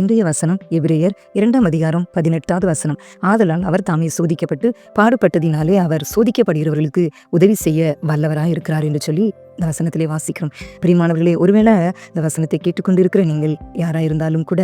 இன்றைய வசனம் எபிரேயர் இரண்டாம் அதிகாரம் பதினெட்டாவது வசனம். ஆதலால் அவர் தாமே சோதிக்கப்பட்டு பாடுபட்டதினாலே அவர் சோதிக்கப்படுகிறவர்களுக்கு உதவி செய்ய வல்லவராக இருக்கிறார் என்று சொல்லி இந்த வசனத்திலே வாசிக்கிறோம். பிரியமானவர்களே ஒருவேளை இந்த வசனத்தை கேட்டுக்கொண்டிருக்கிற நீங்கள் யாராக இருந்தாலும் கூட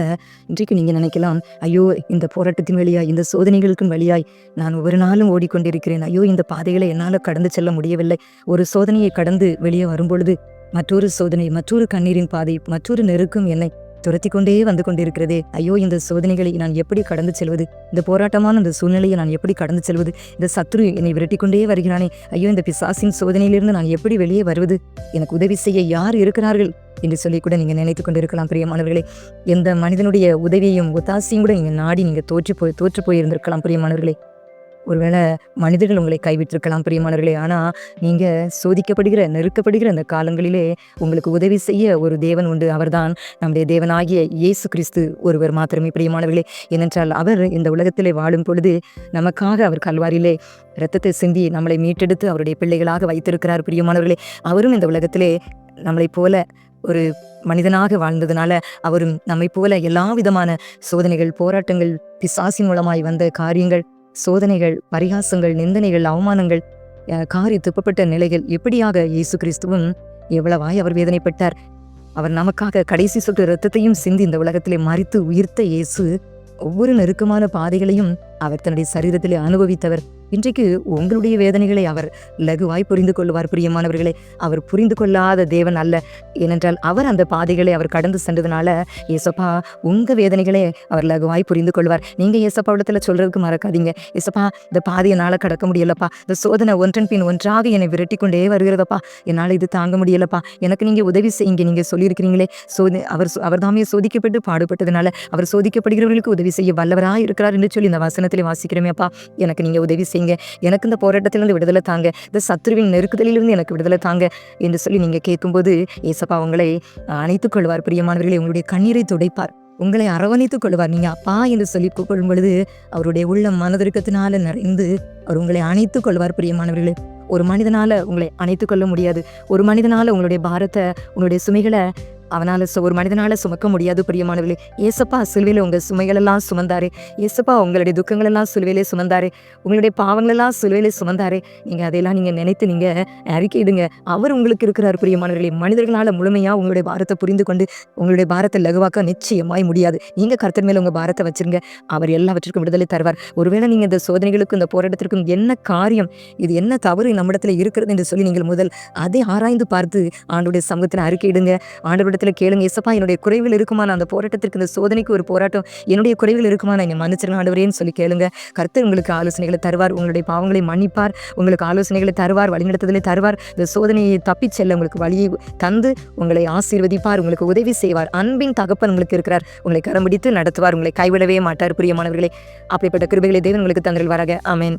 இன்றைக்கு நீங்கள் நினைக்கலாம் ஐயோ இந்த போராட்டத்தின் வழியாய் இந்த சோதனைகளுக்கும் வழியாய் நான் ஒவ்வொரு நாளும் ஓடிக்கொண்டிருக்கிறேன். ஐயோ இந்த பாதைகளை என்னால் கடந்து செல்ல முடியவில்லை. ஒரு சோதனையை கடந்து வெளியே வரும்பொழுது மற்றொரு சோதனை மற்றொரு கண்ணீரின் பாதை மற்றொரு நெருக்கும் என்னை துரத்தி கொண்டே வந்து கொண்டிருக்கிறதே. ஐயோ இந்த சோதனைகளை நான் எப்படி கடந்து செல்வது? இந்த போராட்டமான இந்த சூழ்நிலையை நான் எப்படி கடந்து செல்வது? இந்த சத்ரு என்னை விரட்டி கொண்டே வருகிறானே. ஐயோ இந்த பிசாசின் சோதனையிலிருந்து நான் எப்படி வெளியே வருவது? எனக்கு உதவி செய்ய யார் இருக்கிறார்கள்? என்று சொல்லி கூட நீங்கள் நினைத்து கொண்டிருக்கலாம் பிரியமானவர்களே. எந்த மனிதனுடைய உதவியையும் ஒத்தாசையும் கூட நீங்கள் நாடி நீங்கள் தோற்று போய் தோற்று போயிருந்திருக்கலாம் பிரியமானவர்களே. ஒருவேளை மனிதர்கள் உங்களை கைவிட்டிருக்கலாம் பிரியமானவர்களே. ஆனால் நீங்கள் சோதிக்கப்படுகிற நெருக்கப்படுகிற அந்த காலங்களிலே உங்களுக்கு உதவி செய்ய ஒரு தேவன் உண்டு. அவர்தான் நம்முடைய தேவனாகிய இயேசு கிறிஸ்து ஒருவர் மாத்திரமே பிரியமானவர்களே. ஏனென்றால் அவர் இந்த உலகத்திலே வாழும் பொழுது நமக்காக அவர் கல்வாரியிலே இரத்தத்தை சிந்தி நம்மளை மீட்டெடுத்து அவருடைய பிள்ளைகளாக வைத்திருக்கிறார் பிரியமானவர்களே. அவரும் இந்த உலகத்திலே நம்மளைப் போல ஒரு மனிதனாக வாழ்ந்ததுனால அவரும் நம்மை போல எல்லா விதமான சோதனைகள் போராட்டங்கள் பிசாசின் மூலமாய் வந்த காரியங்கள் சோதனைகள் பரிகாசங்கள் நிந்தனைகள் அவமானங்கள் காரி துப்பப்பட்ட நிலைகள் எப்படியாக இயேசு கிறிஸ்துவும் எவ்வளவாய் அவர் வேதனைப்பட்டார். அவர் நமக்காக கடைசி சொட்டு இரத்தத்தையும் சிந்தி இந்த உலகத்திலே மறித்து உயிர்த்த இயேசு ஒவ்வொரு நெருக்கமான பாதைகளையும் அவர் தன்னுடைய சரீரத்திலே அனுபவித்தவர். இன்றைக்கு உங்களுடைய வேதனைகளை அவர் லகுவாய் புரிந்து கொள்வார் பிரியமானவர்களே. அவர் புரிந்து கொள்ளாத தேவன் அல்ல. ஏனென்றால் அவர் அந்த பாதைகளை அவர் கடந்து சென்றதுனால ஏசப்பா உங்க வேதனைகளை அவர் லகுவாய் புரிந்து கொள்வார். நீங்க ஏசப்பா இடத்துல சொல்றதுக்கு மறக்காதீங்க. ஏசப்பா இந்த பாதையை என்னால் கடக்க முடியலப்பா. இந்த சோதனை ஒன்றன் பின் ஒன்றாக என்னை விரட்டி கொண்டே வருகிறதப்பா. என்னால் இது தாங்க முடியலப்பா. எனக்கு நீங்க உதவி செய்யுங்க நீங்க சொல்லியிருக்கிறீங்களே. சோதி அவர் அவர் தாமே சோதிக்கப்பட்டு பாடுபட்டதுனால அவர் சோதிக்கப்படுகிறவர்களுக்கு உதவி செய்ய வல்லவராக இருக்கிறார் என்று சொல்லி இந்த வசனத்திலே வாசிக்கிறோமே அப்பா. எனக்கு நீங்க உதவி செய்யுங்க. எனக்கு இந்த போராட்டத்திலிருந்து விடுதலை தாங்க. இந்த சத்ருவின் நெருக்குதலிலிருந்து எனக்கு விடுதலை தாங்க என்று சொல்லி நீங்க கேட்கும்போது ஏசப்பா உங்களை அணைத்துக் கொள்வார். பிரியமானவர்களை உங்களுடைய கண்ணீரை துடைப்பார். உங்களை அரவணைத்துக் கொள்வார். நீங்கள் அப்பா என்று சொல்லி கூப்பிடும் பொழுது அவருடைய உள்ள மனதிற்கத்தினால நிறைந்து அவர் உங்களை அணைத்துக் கொள்வார். பிரியமானவர்களே ஒரு மனிதனால உங்களை அணைத்துக் கொள்ள முடியாது. ஒரு மனிதனால உங்களுடைய பாரத்தை உங்களுடைய சுமைகளை அவனால் சு- ஒரு மனிதனால் சுமக்க முடியாது பிரியமானவர்களே. ஏசப்பா சிலுவையில் உங்கள் சுமைகளெல்லாம் சுமந்தாரு. ஏசப்பா உங்களுடைய துக்கங்களெல்லாம் சிலுவையிலே சுமந்தாரு. உங்களுடைய பாவங்களெல்லாம் சிலுவையிலே சுமந்தாரு. நீங்கள் அதையெல்லாம் நீங்கள் நினைத்து நீங்க அறிக்கையிடுங்க அவர் உங்களுக்கு இருக்கிறார் பிரியமானவர்களே. மனிதர்களால் முழுமையாக உங்களுடைய பாரத்தை புரிந்து கொண்டு உங்களுடைய பாரத்தை லகுவாக்க நிச்சயமாய் முடியாது. நீங்கள் கருத்தன் மேலே உங்கள் பாரத்தை வச்சிருங்க. அவர் எல்லாவற்றிற்கும் விடுதலை தருவார். ஒருவேளை நீங்கள் இந்த சோதனைகளுக்கும் இந்த போராட்டத்திற்கும் என்ன காரியம் இது என்ன தவறு நம்மிடத்தில் இருக்கிறது என்று சொல்லி நீங்கள் முதல் அதை ஆராய்ந்து பார்த்து ஆண்டுடைய சமூகத்தில் அறிக்கையிடுங்க இடத்துல கேளுங்க இசப்பா என்னுடைய குறைவில் இருக்குமா? நான் அந்த போராட்டத்திற்கு இந்த சோதனைக்கு ஒரு போராட்டம் என்னுடைய குறைவில் இருக்குமா? நான் என்னை மன்னிச்சிருங்க ஆண்டவரேன்னு சொல்லி கேளுங்க. கர்த்தர் உங்களுக்கு ஆலோசனைகளை தருவார் உங்களுடைய பாவங்களை மன்னிப்பார் உங்களுக்கு ஆலோசனைகளை தருவார் வழிநடத்துதலை தருவார். இந்த சோதனையை தப்பிச் செல்ல உங்களுக்கு வழியை தந்து உங்களை ஆசீர்வதிப்பார் உங்களுக்கு உதவி செய்வார். அன்பின் தகப்பன் உங்களுக்கு இருக்கிறார். உங்களை கரம்பிடித்து நடத்துவார் உங்களை கைவிடவே மாட்டார் பிரியமானவர்களே. அப்படிப்பட்ட கிருபைகளை தேவன் உங்களுக்கு தந்திருவாராக ஆமென்.